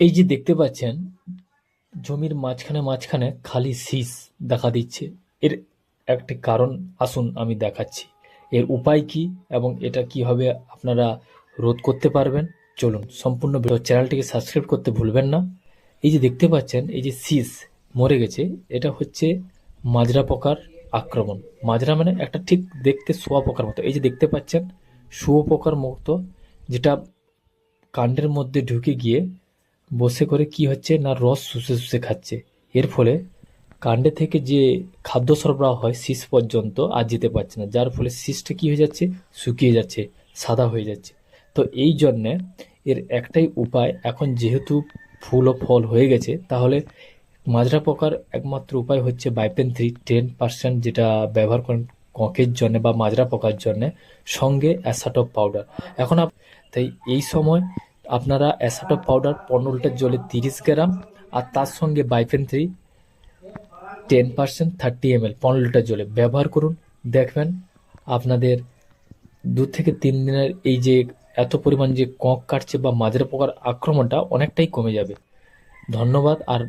এই যে দেখতে পাচ্ছেন, জমির মাঝখানে মাঝখানে খালি শীষ দেখা দিচ্ছে। এর একটি কারণ আসুন আমি দেখাচ্ছি। এর উপায় কি এবং এটা কীভাবে আপনারা রোধ করতে পারবেন? চলুন, সম্পূর্ণ চ্যানেলটিকে সাবস্ক্রাইব করতে ভুলবেন না। এই যে দেখতে পাচ্ছেন, এই যে শীষ মরে গেছে, এটা হচ্ছে মাজরা পোকার আক্রমণ। মাজরা মানে একটা ঠিক দেখতে শোয়া পোকার মতো। এই যে দেখতে পাচ্ছেন, শুয়ো পোকার মতো, যেটা কাণ্ডের মধ্যে ঢুকে গিয়ে বসে করে কি হচ্ছে না রস শুষে শুষে খাচ্ছে। এর ফলে কাণ্ডে থেকে যে খাদ্য সরবরাহ হয় শীষ পর্যন্ত আর যেতে পারছে না। যার ফলে শীষটা কি হয়ে যাচ্ছে? শুকিয়ে যাচ্ছে, সাদা হয়ে যাচ্ছে। তো এই জন্যে এর একটাই উপায়, এখন যেহেতু ফুল ও ফল হয়ে গেছে, তাহলে মাজরা পোকার একমাত্র উপায় হচ্ছে বাইপেন থ্রি, টেন পার্সেন্ট যেটা ব্যবহার করেন কঁকের জন্য বা মাজরা পোকার জন্য, সঙ্গে অ্যাসাটপ পাউডার। এখন তাই এই সময় আপনারা অ্যাসাটপ পাউডার পনেরো লিটার জলে তিরিশ গ্রাম আর তার সঙ্গে bifenthrin ten percent thirty M L পনেরো লিটার জলে ব্যবহার করুন। দেখবেন আপনাদের দু থেকে তিন দিনের এই যে এত পরিমাণ যে কঁক কাটছে বা মাঝের পোকার আক্রমণটা অনেকটাই কমে যাবে। ধন্যবাদ আর